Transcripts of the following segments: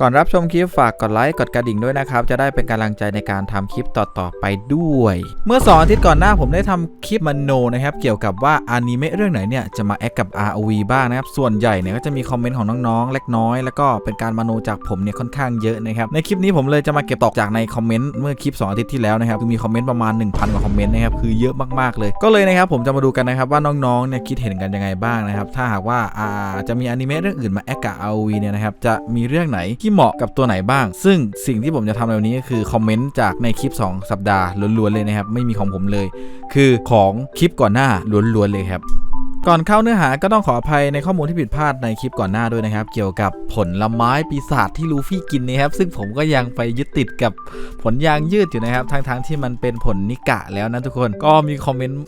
ก่อนรับชมคลิปฝากกดไลค์กดกระดิ่งด้วยนะครับ จะได้เป็นกำลังใจในการทำคลิปต่อๆไปด้วย เมื่อ 2 อาทิตย์ก่อนหน้าผมได้ทำคลิปมโนนะครับ เกี่ยวกับว่าอนิเมะเรื่องไหนเนี่ยจะมาแอคกับ ROV บ้างนะครับ ส่วนใหญ่เนี่ยก็จะมีคอมเมนต์ของน้องๆ เล็กน้อย แล้วก็เป็นการมโนจากผมเนี่ยค่อนข้างเยอะนะครับ ในคลิปนี้ผมเลยจะมาเก็บตอกจากในคอมเมนต์เมื่อคลิป 2 อาทิตย์ที่แล้วนะครับคือมีคอมเมนต์ประมาณ 1,000 กว่าคอมเมนต์นะครับคือเยอะมากๆเลย ก็เลยนะครับผมจะมาดูกันนะครับว่าน้องๆเนี่ยคิดเห็นกันยังไงบ้างนะครับถ้าหากว่าอ่าจะมีอนิเมะเรื่องอื่นมาแอคกับ ROV เนี่ยนะครับจะมีเรื่องไหนที่เหมาะกับตัวไหนบ้าง ซึ่งสิ่งที่ผมจะทำในวันนี้ก็คือคอมเมนต์จากในคลิป 2 สัปดาห์ล้วนๆเลยนะครับ ไม่มีของผมเลย คือของคลิปก่อนหน้าล้วนๆเลยครับ ก่อนเข้าเนื้อหาก็ต้องขออภัยในข้อมูลที่ผิดพลาดในคลิปก่อนหน้าด้วยนะครับ เกี่ยวกับผลละไม้ปีศาจที่ลูฟี่กินนะครับ ซึ่งผมก็ยังไปยึดติดกับผลยางยืดอยู่นะครับทั้งๆที่มันเป็นผลนิกะแล้วนะทุกคนก็มีคอมเมนต์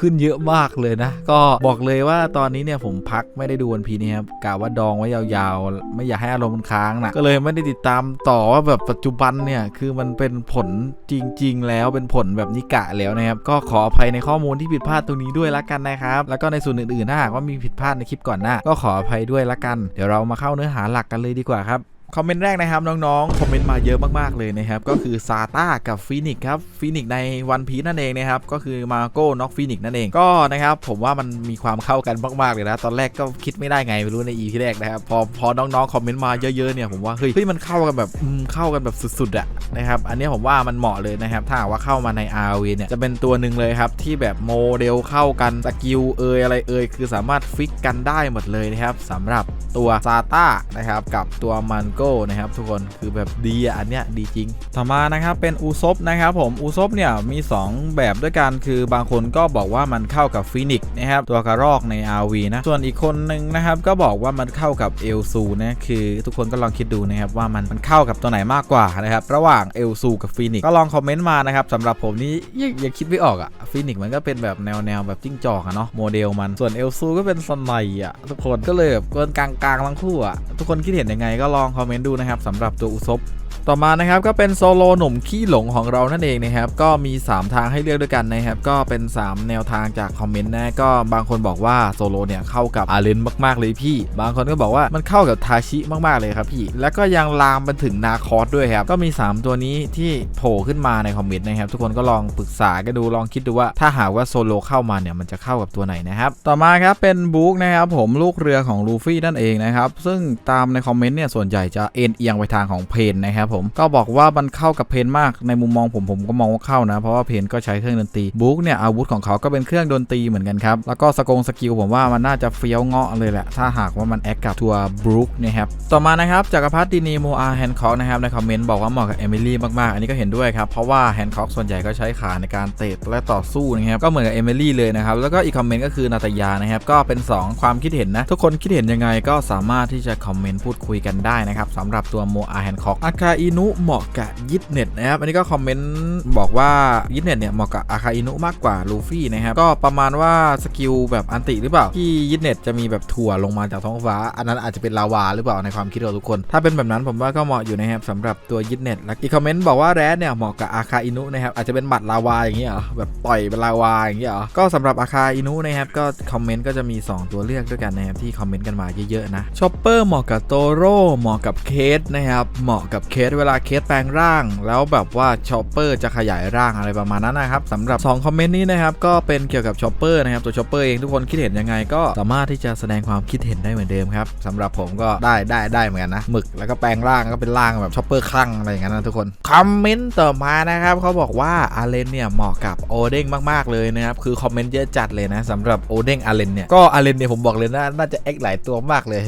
ขึ้นเยอะมากเลยนะ ก็บอกเลยว่าตอนนี้เนี่ยผมพักไม่ได้ดูวันพีนี่ครับกะว่าดองไว้ยาวๆ ไม่อยากให้อารมณ์มันค้างนะก็เลยไม่ได้ติดตามต่อว่าแบบปัจจุบันเนี่ยคือมันเป็นผลจริง ๆ แล้วเป็นผลแบบนิกะแล้วนะครับก็ขออภัยในข้อมูลที่ผิดพลาดตรงนี้ด้วยละกันนะครับแล้วก็ในส่วนอื่นๆถ้าหากว่ามีผิดพลาดในคลิปก่อนหน้าก็ขออภัยด้วยละกัน เดี๋ยวเรามาเข้าเนื้อหาหลักกันเลยดีกว่าครับ คอมเมนต์แรกนะครับน้องๆ คอมเมนต์มาเยอะมากๆเลยนะครับ ก็คือซาต้ากับฟีนิกครับฟีนิกในวันพีนั่นเองนะครับ ก็คือมาโก้น็อกฟีนิกนั่นเองก็นะครับ ผมว่ามันมีความเข้ากันมากๆเลยนะ ตอนแรกก็คิดไม่ได้ไงไม่รู้ในอีพีแรกนะครับพอพอน้องๆ คอมเมนต์มาเยอะๆเนี่ยผมว่าเฮ้ยมันเข้ากันแบบเข้ากันแบบสุดๆอะนะครับอันนี้ผมว่ามันเหมาะเลยนะครับถ้าว่าเข้ามาใน RV เนี่ยจะเป็นตัวหนึ่งเลยครับที่แบบโมเดลเข้ากันสกิลเอยอะไรเอยคือสามารถฟิกกันได้หมดเลยนะครับสำหรับตัวซาต้านะครับกับตัวมันโก้นะครับ ทุกคนคือแบบดีอันเนี้ยดีจริง ต่อมานะครับเป็นอูซบนะครับผมอูซบเนี่ยมี 2 แบบด้วยกันคือบางคนก็บอกว่ามันเข้ากับฟีนิกนะครับตัวกระรอกใน RV นะส่วนอีกคนหนึ่งนะครับก็บอกว่ามันเข้ากับเอลซูนะคือทุกคนก็ลองคิดดูนะครับว่ามันมันเข้ากับตัวไหนมากกว่านะครับระหว่างเอลซูกับฟีนิกก็ลองคอมเมนต์มานะครับสำหรับผมนี่ยังยังคิดไม่ออกอะฟีนิกมันก็เป็นแบบแนวแนวแบบจิ้งจอกอะเนาะโมเดลมันส่วนเอลซูก็เป็นสไนอะทุกคนก็เลยแบบเกินกลางทั้งคู่อะทุกคนคิดเห็นยังไงก็ลองคอมเมนต์ดูนะครับสำหรับตัวอุซบต่อมานะครับก็เป็นโซโลหนุ่มขี้หลงของเรานั่นเองนะครับก็มี 3 ทางให้เลือกด้วยกันนะครับก็เป็น 3 แนวทางจากคอมเมนต์นะก็บางคนบอกว่าโซโลเนี่ยเข้ากับอาเลนมากๆเลยพี่ บางคนก็บอกว่ามันเข้ากับทาชิมากๆเลยครับพี่ แล้วก็ยังลามไปถึงนาคอสด้วยครับก็มี 3 ตัวนี้ที่โผล่ขึ้นมาในคอมเมนต์นะครับทุกคนก็ลองปรึกษากันดูลองคิดดูว่าถ้าหากว่าโซโลเข้ามาเนี่ยมันจะเข้ากับตัวไหนนะครับต่อมาครับเป็นบุ๊กนะครับผมลูกเรือของลูฟี่นั่นเองนะครับซึ่งตามในคอมเมนต์เนี่ยส่วนใหญ่จะเอ็นเอียงไปทางของเพนนะครับผมก็บอกว่ามันเข้ากับเพนมากในมุมมองผมผมก็มองว่าเข้านะ เพราะว่าเพนก็ใช้เครื่องดนตรีบุ๊กเนี่ยอาวุธของเขาก็เป็นเครื่องดนตรีเหมือนกันครับแล้วก็สกงสกิลผมว่ามันน่าจะเฟี้ยวเงาะเลยแหละถ้าหากว่ามันแอคกับทัวร์บรูคนะครับต่อมานะครับจักรพรรดินีโมอาแฮนคอกนะครับในคอมเมนต์บอกว่าเหมาะกับเอมิลี่มากๆ อันนี้ก็เห็นด้วยครับเพราะว่าแฮนคอกส่วนใหญ่ก็ใช้ขาในการเตะและต่อสู้นะครับก็เหมือนกับเอมิลี่เลยนะครับแล้วก็อีกคอมเมนต์ก็คือนาตยานะครับก็เป็น 2 ความคิดเห็นนะทุกคนคิดเห็นยังไงก็สามารถที่จะคอมเมนต์พูดคุยกันได้นะครับสำหรับตัวโมอาแฮนคอกอาคาอินุเหมาะกับยิดเน็ตนะครับ อันนี้ก็คอมเมนต์บอกว่ายิดเน็ตเนี่ยเหมาะกับอาคาอินุมากกว่าลูฟี่นะครับ ก็ประมาณว่าสกิลแบบอันติหรือเปล่า ที่ยิดเน็ตจะมีแบบถั่วลงมาจากท้องฟ้า อันนั้นอาจจะเป็นลาวาหรือเปล่าในความคิดของทุกคน ถ้าเป็นแบบนั้นผมว่าก็เหมาะอยู่นะครับสำหรับตัวยิดเน็ตแล้วอีกคอมเมนต์บอกว่าแรดเนี่ยเหมาะกับอาคาอินุนะครับอาจจะเป็นหมัดลาวาอย่างเงี้ยเหรอแบบต่อยเป็นลาวาอย่างเงี้ยเหรอก็สำหรับอาคาอินุนะครับก็คอมเมนต์ก็จะมี 2 ตัวเลือกด้วยกันนะครับที่คอมเมนต์กันมาเยอะๆนะชอปเปอร์เหมาะกับโตโร่เหมาะกับเคสนะครับ เหมาะกับเคสเวลาเคสแปลงร่าง แล้วแบบว่าชอปเปอร์จะขยายร่างอะไรประมาณนั้นนะครับสำหรับ 2 คอมเมนต์นี้นะครับ ก็เป็นเกี่ยวกับชอปเปอร์นะครับ ตัวชอปเปอร์เองทุกคนคิดเห็นยังไง ก็สามารถที่จะแสดงความคิดเห็นได้เหมือนเดิมครับสำหรับผมก็ได้ได้ได้เหมือนกันนะหมึกแล้วก็แปลงร่างก็เป็นร่างแบบชอปเปอร์คลั่งอะไรอย่างนั้นนะทุกคนคอมเมนต์ต่อมานะครับเขาบอกว่าอาเลนเนี่ยเหมาะกับโอเด้งมากๆเลยนะครับคือคอมเมนต์เยอะจัดเลยนะสำหรับโอเด้งอาเลนเนี่ยก็อาเลนเนี่ยผมบอกเลยนะน่าจะแอคหลายตัวมากเลย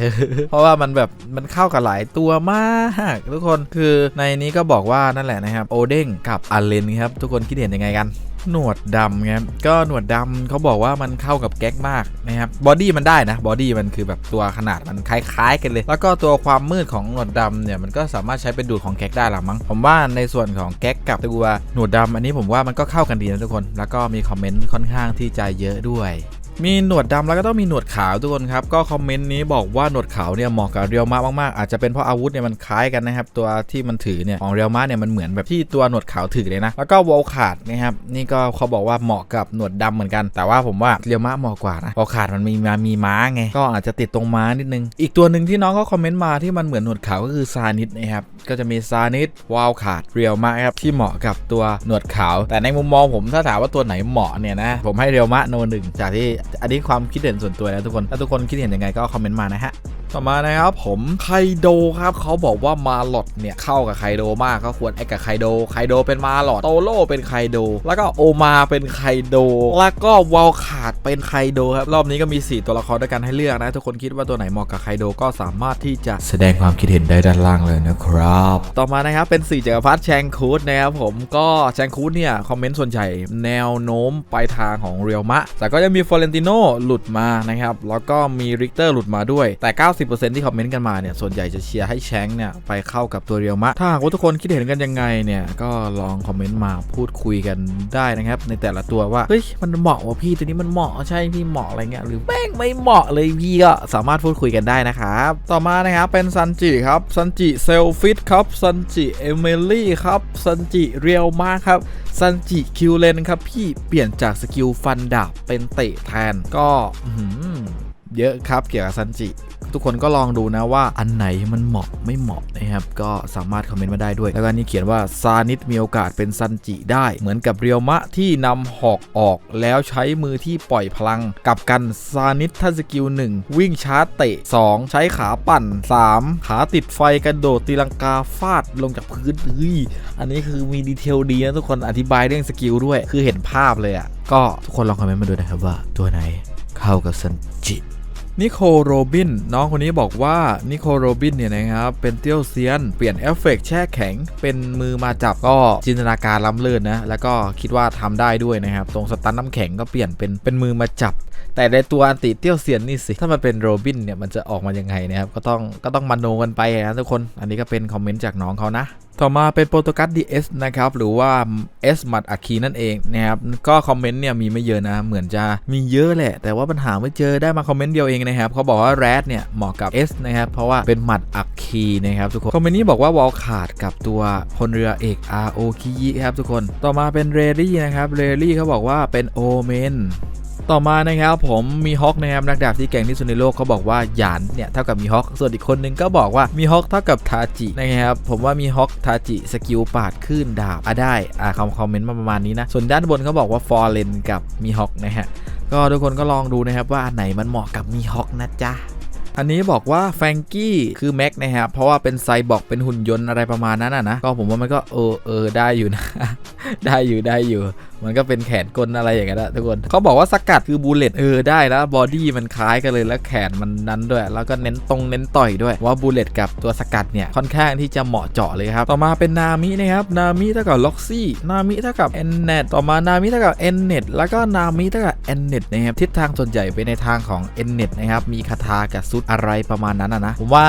เพราะว่ามันแบบมันเข้ากับหลายตัวัวมากทุกคนคือในนี้ก็บอกว่านั่นแหละนะครับ โอเด้งกับอาเลนครับ ทุกคนคิดเห็นยังไงกันหนวดดำครับก็หนวดดำเขาบอกว่ามันเข้ากับแก๊กมากนะครับบอดี้มันได้นะบอดี้มันคือแบบตัวขนาดมันคล้ายๆ กันเลย แล้วก็ตัวความมืดของหนวดดำเนี่ยมันก็สามารถใช้เป็นดูดของแก๊กได้หรือมั้งผมว่าในส่วนของแก๊กกับตัวหนวดดำอันนี้ผมว่ามันก็เข้ากันดีนะทุกคน แล้วก็มีคอมเมนต์ค่อนข้างที่จะเยอะด้วย มีหนวดดำแล้วก็ต้องมีหนวดขาวทุกคนครับก็คอมเมนต์นี้บอกว่าหนวดขาวเนี่ยเหมาะกับเรียวมามากๆอาจจะเป็นเพราะอาวุธเนี่ยมันคล้ายกันนะครับตัวที่มันถือเนี่ยของเรียวมาเนี่ยมันเหมือนแบบที่ตัวหนวดขาวถือเลยนะแล้วก็วอลขาดนะครับนี่ก็เขาบอกว่าเหมาะกับหนวดดำเหมือนกัน แต่ว่าผมว่าเรียวมาเหมาะกว่านะวอลขาดมันมีมามีม้าไงก็อาจจะติดตรงม้านิดนึง อีกตัวหนึ่งที่น้องเขาคอมเมนต์มาที่มันเหมือนหนวดขาวก็คือซานิดนะครับก็จะมีซานิดวอลขาดเรียวมาครับที่เหมาะกับตัวหนวดขาว แต่ในมุมมองผมถ้าถามว่าตัวไหนเหมาะเนี่ยนะผมให้เรียวมะโนหนึ่งจากที่อันนี้ความคิดเห็นส่วนตัวนะทุกคน ถ้าทุกคนคิดเห็นยังไงก็คอมเมนต์มานะฮะ ต่อมานะครับผมไคโดครับเขาบอกว่ามาลอดเนี่ยเข้ากับไคโดมากก็ควรแอคกับไคโดไคโดเป็นมาลอดโตโรเป็นไคโดแล้วก็โอมาเป็นไคโดแล้วก็วอลขาดเป็นไคโดครับรอบนี้ก็มี 4 ตัวละครด้วยกันให้เลือกนะ ทุกคนคิดว่าตัวไหนเหมาะกับไคโดก็สามารถที่จะแสดงความคิดเห็นได้ด้านล่างเลยนะครับ ต่อมานะครับเป็น4จักรพรรดิแชงคูดนะครับผมก็แชงคูดเนี่ยคอมเมนต์ส่วนใหญ่แนวโน้มไปทางของเรียวมะ แต่ก็จะมีฟอเรนติโนหลุดมานะครับแล้วก็มีริกเตอร์หลุดมาด้วยแต่ 90ที่คอมเมนต์กันมาเนี่ยส่วนใหญ่จะเชียร์ให้แชงเนี่ยไปเข้ากับตัวเรียวมะ ถ้าหากว่าทุกคนคิดเห็นกันยังไงเนี่ยก็ลองคอมเมนต์มาพูดคุยกันได้นะครับ ในแต่ละตัวว่าเฮ้ยมันเหมาะว่ะพี่ตัวนี้มันเหมาะใช่พี่เหมาะอะไรเงี้ยหรือแม่งไม่เหมาะเลยพี่ก็สามารถพูดคุยกันได้นะครับต่อมานะครับเป็นซันจิครับซันจิเซลฟิตครับซันจิเอเมลี่ครับซันจิเรียวมาครับซันจิคิวเลนครับพี่เปลี่ยนจากสกิลฟันดาบเป็นเตะแทนก็เยอะครับเกี่ยวกับซันจิ ทุกคนก็ลองดูนะว่าอันไหนมันเหมาะไม่เหมาะนะครับก็สามารถคอมเมนต์มาได้ด้วย แล้วก็นี่เขียนว่าซานิดมีโอกาสเป็นซันจิได้ เหมือนกับเรียวมะที่นำหอกออก แล้วใช้มือที่ปล่อยพลังกับกันซานิดท่าสกิล 1 วิ่งชาร์จเตะ 2 ใช้ขาปั่น 3 ขาติดไฟกระโดดตีลังกาฟาดลงจากพื้นเฮ้ยอันนี้คือมีดีเทลดีนะทุกคนอธิบายเรื่องสกิลด้วย คือเห็นภาพเลยอะ่ะก็ทุกคนลองคอมเมนต์มาดูนะครับว่าตัวไหนเข้ากับซันจิ นิโคโรบินน้องคนนี้บอกว่านิโคโรบินเนี่ยนะครับเป็นเตี้ยวเซียน เปลี่ยนเอฟเฟกต์แช่แข็ง เป็นมือมาจับก็จินตนาการล้ำเลิศนะ แล้วก็คิดว่าทำได้ด้วยนะครับ ตรงสตันน้ำแข็งก็เปลี่ยนเป็นเป็นมือมาจับ แต่ในตัวอันติเตี้ยวเซียนนี่สิ ถ้ามันเป็นโรบินเนี่ยมันจะออกมายังไงนะครับ ก็ต้องก็ต้องมาโนกันไปนะทุกคน อันนี้ก็เป็นคอมเมนต์จากน้องเขานะ ต่อมาเป็นโปรโตกัส DS นะครับ หรือว่า S มัดอัคคีนั่นเองนะครับ ก็คอมเมนต์เนี่ยมีไม่เยอะนะ เหมือนจะมีเยอะแหละ แต่ว่าปัญหาไม่เจอได้มาคอมเมนต์เดียวเองนะครับเขาบอกว่าแรดเนี่ยเหมาะกับ S นะครับ เพราะว่าเป็นหมัดอัคคีนะครับทุกคน คอมเมนต์นี้บอกว่าวอลขาดกับตัวพลเรือเอก RO คิยิครับทุกคน ต่อมาเป็นเรลี่นะครับ เรลี่เขาบอกว่าเป็นโอเมน ต่อมานะครับผมมีฮอกนะครับนักดาบที่เก่งที่สุดในโลกเขาบอกว่าหยานเนี่ยเท่ากับมีฮอกส่วนอีกคนนึงก็บอกว่ามีฮอกเท่ากับทาจินะครับผมว่ามีฮอกทาจิสกิลปาดขึ้นดาบอะได้อ่าคำคอมเมนต์มาประมาณนี้นะส่วนด้านบนเขาบอกว่าฟอร์เรนกับมีฮอกนะฮะก็ทุกคนก็ลองดูนะครับว่าอันไหนมันเหมาะกับมีฮอกนะจ๊ะอันนี้บอกว่าแฟงกี้คือแม็กนะครับเพราะว่าเป็นไซบอร์กเป็นหุ่นยนต์อะไรประมาณนั้นนะนะก็ผมว่ามันก็เออเออได้อยู่นะ ได้อยู่ได้อยู่ มันก็เป็นแขนกลอะไรอย่างเงี้ยนะทุกคนเขาบอกว่าสกัดคือบูเลตเออได้แล้วบอดี้มันคล้ายกันเลยแล้วแขนมันนั้นด้วย แล้วก็เน้นตรงเน้นต่อยด้วยว่าบูเลตกับตัวสกัดเนี่ยค่อนข้างที่จะเหมาะเจาะเลยครับต่อมาเป็นนามินะครับนามิเท่ากับล็อกซี่นามิเท่ากับเอนเน็ตต่อมานามิเท่ากับเอนเน็ตแล้วก็นามิเท่ากับเอนเน็ตนะครับทิศทางส่วนใหญ่ไปในทางของเอนเน็ตนะครับมีคาถากับซุดอะไรประมาณนั้นนะนะผมว่า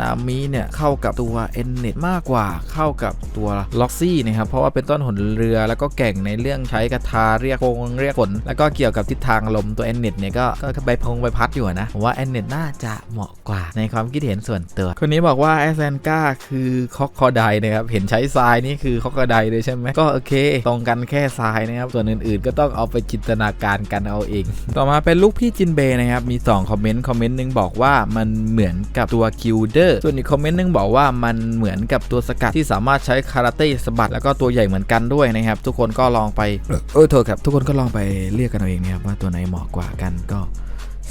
นามิเนี่ยเข้ากับตัวเอนเน็ตมากกว่าเข้ากับตัวล็อกซี่นะครับเพราะว่าเป็นต้นหนเรือแล้วก็แก่งในเรื่องใช้กระทาเรียกโงเรียกฝนแล้วก็เกี่ยวกับทิศทางลมตัวเอนเน็ตเนี่ยก็ก็ใบพงใบพัดอยู่นะผมว่าเอนเน็ตน่าจะเหมาะกว่าในความคิดเห็นส่วนตัว คนนี้บอกว่าแอสแซนกาคือคอกคอไดนะครับเห็นใช้ทรายนี่คือคอกคอไดเลยใช่ไหมก็โอเค ตรงกันแค่ทรายนะครับส่วนอื่นๆ ก็ต้องเอาไปจินตนาการกันเอาเอง ต่อมาเป็นลูกพี่จินเบย์นะครับมี2คอมเมนต์คอมเมนต์หนึงบอกว่ามันเหมือนกับตัวกิลเดอร์ส่วนอีกคอมเมนต์หนึงบอกว่ามันเหมือนกับตัวสกัดที่สามารถใช้คาราเต้สะบัดแล้วก็ตัวใหญ่เหมือนกันด้วยนะครับทุกคนก็ลองไปเออเออโทษครับ ทุกคนก็ลองไปเรียกกันเอาเองนะครับว่าตัวไหนเหมาะกว่ากันก็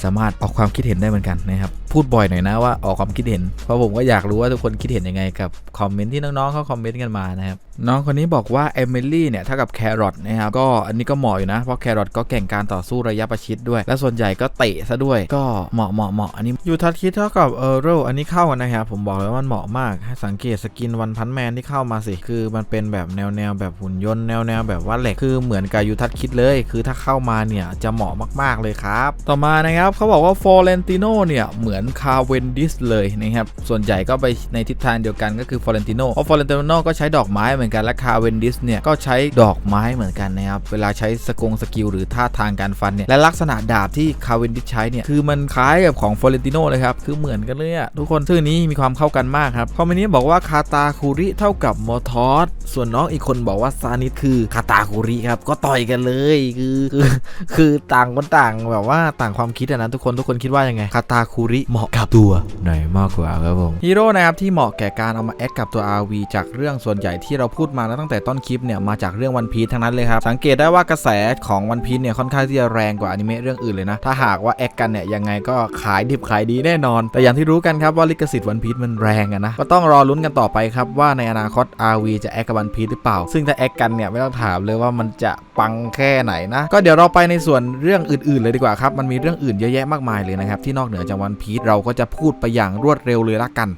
สามารถออกความคิดเห็นได้เหมือนกันนะครับ พูดบ่อยหน่อยนะว่าออกความคิดเห็น เพราะผมก็อยากรู้ว่าทุกคนคิดเห็นยังไงกับคอมเมนต์ที่น้องๆเขาคอมเมนต์กันมานะครับ น้องคนนี้บอกว่าเอมิลี่เนี่ยเท่ากับแครอทนะครับ ก็อันนี้ก็เหมาะอยู่นะ เพราะแครอทก็เก่งการต่อสู้ระยะประชิดด้วย และส่วนใหญ่ก็เตะซะด้วย ก็เหมาะเหมาะเหมาะอันนี้ยูทัศคิดเท่ากับเออโรอันนี้เข้ากันนะครับผมบอกเลยว่ามันเหมาะมากสังเกตสกินวันพันแมนที่เข้ามาสิคือมันเป็นแบบแนวแนวแบบหุ่นยนต์แนวแนวแบบว่าเหล็กคือเหมือนกับยูทัศคิดเลย คือถ้าเข้ามาเนี่ยจะเหมาะมากๆเลยครับ ต่อมานะครับนะครับเขาบอกว่าฟอร์เรนติโนเนี่ยเหมือนคาเวนดิสเลยนะครับส่วนใหญ่ก็ไปในทิศทางเดียวกันก็คือฟอร์เรนติโนเพราะฟอร์เรนติโนก็ใช้ดอกไม้เหมือนกันและคาเวนดิสเนี่ยก็ใช้ดอกไม้เหมือนกันนะครับเวลาใช้สกงสกิลหรือท่าทางการฟันเนี่ยและลักษณะดาบที่คาเวนดิสใช้เนี่ยคือมันคล้ายกับของฟอร์เรนติโนเลยครับคือเหมือนกันเลยอะทุกคนชื่อนี้มีความเข้ากันมากครับคอมเมนต์นี้บอกว่าคาตาคูริเท่ากับมอทอสส่วนน้องอีกคนบอกว่าซานิสคือคาตาคูริครับก็ต่อยกันเลยคือคือคือต่างคนต่างแบบว่าต่างความคิดอะนะทุกคนทุกคนคิดว่ายังไงคาตาคูริเหมาะกับตัวไหนมากกว่าครับผมฮีโร่นะครับที่เหมาะแก่การเอามาแอคกับตัว RV จากเรื่องส่วนใหญ่ที่เราพูดมาแล้วตั้งแต่ต้นคลิปเนี่ยมาจากเรื่องวันพี e ทั้งนั้นเลยครับสังเกตได้ว่ากระแสของวันพี e เนี่ยค่อนข้างที่จะแรงกว่าอนิเมะเรื่องอื่นเลยนะถ้าหากว่าแอคกันเนี่ยยังไงก็ขายดิบขายดีแน่นอน แต่อย่างที่รู้กันครับว่าลิขสิทธิ์วันพี e มันแรงอะนะก็ต้องรอลุ้นกันต่อไปครับว่าในอนาคต RV จะแอคกับวันพี e หรือเปล่า ซึ่งถ้าแอคกันเนี่ยไม่ต้องถามเลยว่ามันจะปังแค่ไหนนะก็เดี๋ยวเราไปในส่วนเรื่องอื่น ๆเลยดีกว่าครับมันมีเรื่องอื่นเยอะแยะมากมายเลยนะครับ ที่นอกเหนือจากวันพีชเราก็จะพูดไปอย่างรวดเร็วเลยละกัน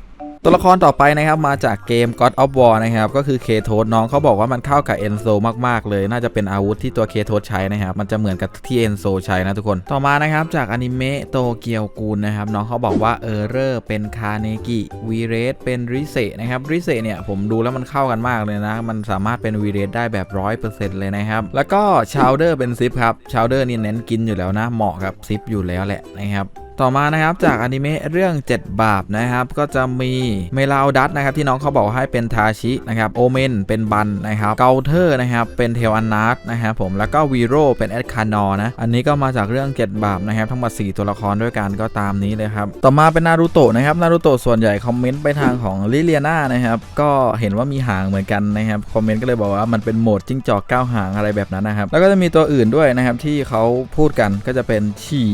ตัวละครต่อไปนะครับมาจากเกม God of War นะครับก็คือเคโทสน้องเขาบอกว่ามันเข้ากับเอนโซมากๆเลย น่าจะเป็นอาวุธที่ตัวเคโทสใช้นะครับมันจะเหมือนกับที่เอนโซใช้นะทุกคนต่อมานะครับจากอนิเมะโตเกียวกูลนะครับน้องเขาบอกว่าเออร์เรอร์เป็นคาเนกิวีเรสเป็นริเซนะครับริเซเนี่ยผมดูแล้วมันเข้ากันมากเลยนะ มันสามารถเป็นวีเรสได้แบบร้อยเปอร์เซ็นต์เลยนะครับแล้วก็ชาวเดอร์เป็นซิปครับชาวเดอร์นี่เน้นกินอยู่แล้วนะเหมาะกับซิปอยู่แล้วแหละนะครับ ต่อมานะครับจากอนิเมะเรื่อง 7 บาปนะครับก็จะมีเมลาดัตนะครับที่น้องเขาบอกให้เป็นทาชินะครับโอเมนเป็นบันนะครับเกาเทอร์นะครับเป็นเทลอันนัสนะครับผมแล้วก็วีโรเป็นแอดคานอนะอันนี้ก็มาจากเรื่อง 7 บาปนะครับทั้งหมด4ตัวละครด้วยกันก็ตามนี้เลยครับต่อมาเป็นนารูโตะนะครับนารูโตะส่วนใหญ่คอมเมนต์ไปทางของลิเลียนานะครับก็เห็นว่ามีหางเหมือนกันนะครับคอมเมนต์ก็เลยบอกว่ามันเป็นโหมดจิ้งจอกก้าวหางอะไรแบบนั้นนะครับแล้วก็จะมีตัวอื่นด้วยนะครับที่เขาพูดกันก็จะเป็นฉี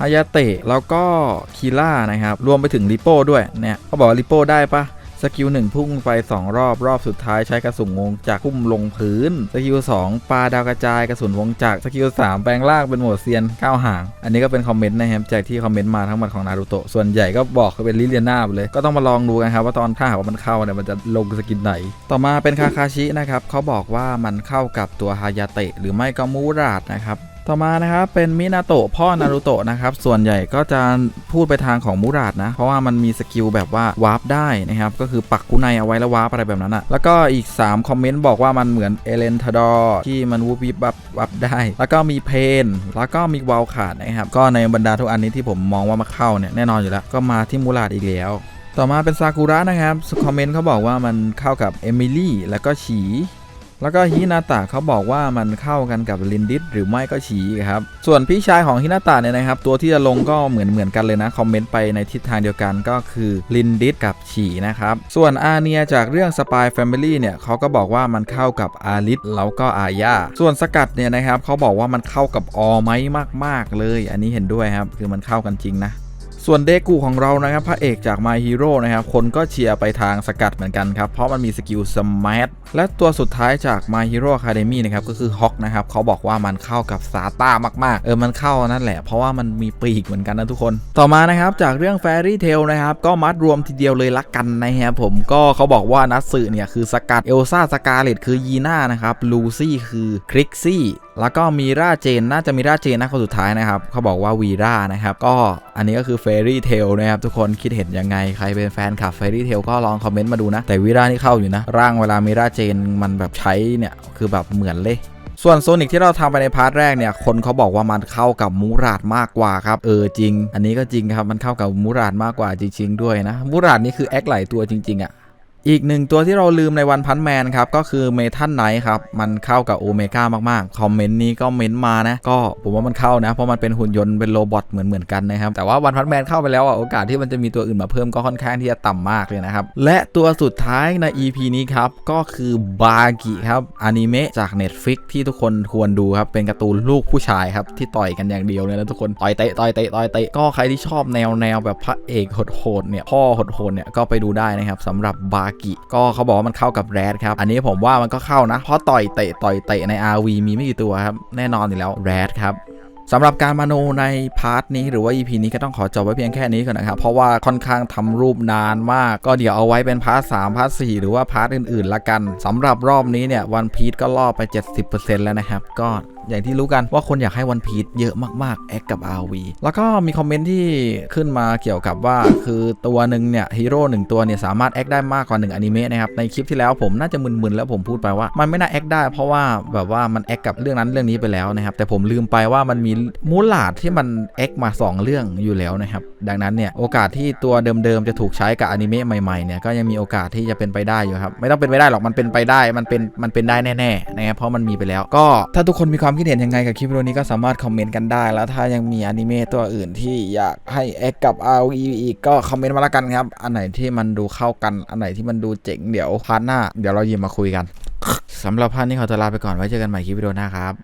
ฮายาเตะแล้วก็คีล่านะครับ รวมไปถึงริโป้ด้วยเนี่ยเขาบอกว่าริโป้ได้ปะสกิลหนึ่งพุ่งไป 2 รอบรอบสุดท้ายใช้กระสุนวงจักรพุ่มลงพื้น สกิล2ปลาดาวกระจายกระสุนวงจักรสกิล3แปลงล่างเป็นโหมดเซียนก้าวห่าง อันนี้ก็เป็นคอมเมนต์นะครับจากที่คอมเมนต์มาทั้งหมดของนารูโตะส่วนใหญ่ก็บอกเป็นลิเลียนาไปเลย ก็ต้องมาลองดูกันครับว่าตอนถ้าหากว่ามันเข้าเนี่ยมันจะลงสกินไหน ต่อมาเป็นคาคาชินะครับเขาบอกว่ามันเข้ากับตัวฮายาเตะหรือไม่ก็มูราดนะครับ ต่อมานะครับเป็นมินาโตะพ่อนารูโตะนะครับส่วนใหญ่ก็จะพูดไปทางของมูราดนะ เพราะว่ามันมีสกิลแบบว่าวาร์ปได้นะครับ ก็คือปักกุไนเอาไว้แล้ววาร์ปอะไรแบบนั้นอะแล้วก็อีก 3 คอมเมนต์บอกว่ามันเหมือนเอเลนทาดอร์ที่มันวูบวิบวับวับได้ แล้วก็มีเพน แล้วก็มีวาลขาดนะครับ ก็ในบรรดาทุกอันนี้ที่ผมมองว่ามาเข้าเนี่ยแน่นอนอยู่แล้วก็มาที่มูราดอีกแล้วต่อมาเป็นซากุระนะครับคอมเมนต์เขาบอกว่ามันเข้ากับเอมิลี่แล้วก็ฉี แล้วก็ฮินาตะเขาบอกว่ามันเข้ากันกับลินดิสหรือไม่ก็ฉีครับ ส่วนพี่ชายของฮินาตะเนี่ยนะครับ ตัวที่จะลงก็เหมือนเหมือนกันเลยนะ คอมเมนต์ไปในทิศทางเดียวกันก็คือลินดิสกับฉีนะครับ ส่วนอาเนียจากเรื่อง Spy Family เนี่ยเขาก็บอกว่ามันเข้ากับอาลิสแล้วก็อาญาส่วนสกัดเนี่ยนะครับเขาบอกว่ามันเข้ากับออไหมมาก ๆ เลย อันนี้เห็นด้วยครับ คือมันเข้ากันจริงนะ ส่วนเดกูของเรานะครับพระเอกจาก My Hero นะครับคนก็เชียร์ไปทางสกัดเหมือนกันครับ เพราะมันมีสกิลสมาร์ทและตัวสุดท้ายจาก My Hero Academy นะครับก็คือฮอกนะครับเขาบอกว่ามันเข้ากับซาต้ามาก ๆ เออมันเข้านั่นแหละ เพราะว่ามันมีปีกเหมือนกันนะทุกคน ต่อมานะครับจากเรื่อง Fairy Tail นะครับก็มัดรวมทีเดียวเลยละกันนะครับผมก็เขาบอกว่านัทสึเนี่ยคือสกัดเอลซ่าสกาเลตคือยีน่านะครับลูซี่คือคริกซี่แล้วก็มีราเจนน่าจะมีราเจนนะคนสุดท้ายนะครับ เขาบอกว่าวีรานะครับ ก็อันนี้ก็คือเฟรี่เทลนะครับ ทุกคนคิดเห็นยังไง ใครเป็นแฟนคลับเฟรี่เทลก็ลองคอมเมนต์มาดูนะ แต่วีรานี่เข้าอยู่นะ ร่างเวลามีราเจนมันแบบใช้เนี่ย คือแบบเหมือนเลยส่วนโซนิกที่เราทำไปในพาร์ทแรกเนี่ย คนเขาบอกว่ามันเข้ากับมูราดมากกว่าครับ เออจริง อันนี้ก็จริงครับ มันเข้ากับมูราดมากกว่าจริง ๆ ด้วยนะ มูราดนี่คือแอคหลายตัวจริง ๆอะ อีกหนึ่งตัวที่เราลืมในวันพันแมนครับ ก็คือเมทัลไนท์ครับ มันเข้ากับโอเมก้ามากๆ คอมเมนต์นี้ก็เม้นต์มานะ ก็ผมว่ามันเข้านะ เพราะมันเป็นหุ่นยนต์เป็นโรบอทเหมือนเหมือนๆกันนะครับ แต่ว่าวันพันแมนเข้าไปแล้วอะโอกาสที่มันจะมีตัวอื่นมาเพิ่มก็ค่อนข้างที่จะต่ำมากเลยนะครับ และตัวสุดท้ายใน EP นี้ครับ ก็คือบากิครับอนิเมะจาก Netflix ที่ทุกคนควรดูครับเป็นการ์ตูนลูกผู้ชายครับที่ต่อยกันอย่างเดียวเลยนะทุกคนต่อยเตะต่อยเตะต่อยเตะก็ใครที่ชอบแนวแนวแบบพระเอกโหดๆเนี่ยพ่อโหดๆเนี่ยก็ไปดูได้นะครับสำหรับบากิ ก็เขาบอกว่ามันเข้ากับแรดครับ อันนี้ผมว่ามันก็เข้านะ เพราะต่อยเตะต่อยเตะใน RV มีไม่กี่ตัวครับ แน่นอนอยู่แล้วแรดครับสำหรับการมาโนในพาร์ทนี้หรือว่า EP นี้ก็ต้องขอจบไว้เพียงแค่นี้ก่อนนะครับ เพราะว่าค่อนข้างทำรูปนานมาก ก็เดี๋ยวเอาไว้เป็นพาร์ท3พาร์ท4หรือว่าพาร์ทอื่นๆละกันสำหรับรอบนี้เนี่ยวันพีทก็ล่อไป 70%แล้วนะครับ ก็อย่างที่รู้กันว่าคนอยากให้วันพีชเยอะมากๆแอคกับ RV แล้วก็มีคอมเมนต์ที่ขึ้นมาเกี่ยวกับว่าคือตัวหนึ่งเนี่ยฮีโร่หนึ่งตัวเนี่ยสามารถแอคได้มากกว่า1อนิเมะนะครับในคลิปที่แล้วผมน่าจะมึนๆแล้วผมพูดไปว่ามันไม่น่าแอคได้ เพราะว่าแบบว่ามันแอคกับเรื่องนั้นเรื่องนี้ไปแล้วนะครับแต่ผมลืมไปว่ามันมีมูลาดที่มันแอคมา 2 เรื่องอยู่แล้วนะครับดังนั้นเนี่ยโอกาสที่ตัวเดิมๆจะถูกใช้กับอนิเมะใหม่ๆเนี่ยก็ยังมีโอกาสที่จะเป็นไปได้อยู่ครับไม่ต้องเป็นไปได้หรอกมันเป็นไปได้มันเป็นมันเป็นได้แน่ๆนะครับเพราะมันมีไปแล้ว ก็ถ้าทุกคนมีความคิดเห็นยังไงกับคลิปวิดีโอนี้ก็สามารถคอมเมนต์กันได้ แล้วถ้ายังมีอนิเมะตัวอื่นที่อยากให้แอคกับ ROE อีกก็คอมเมนต์มาละกันครับ อันไหนที่มันดูเข้ากัน อันไหนที่มันดูเจ๋งเดี๋ยวพาร์ทหน้า เดี๋ยวเราหยิบมาคุยกันสำหรับพาร์ทนี้ขอตัวลาไปก่อนไว้เจอกันใหม่คลิปวิดีโอหน้าครับ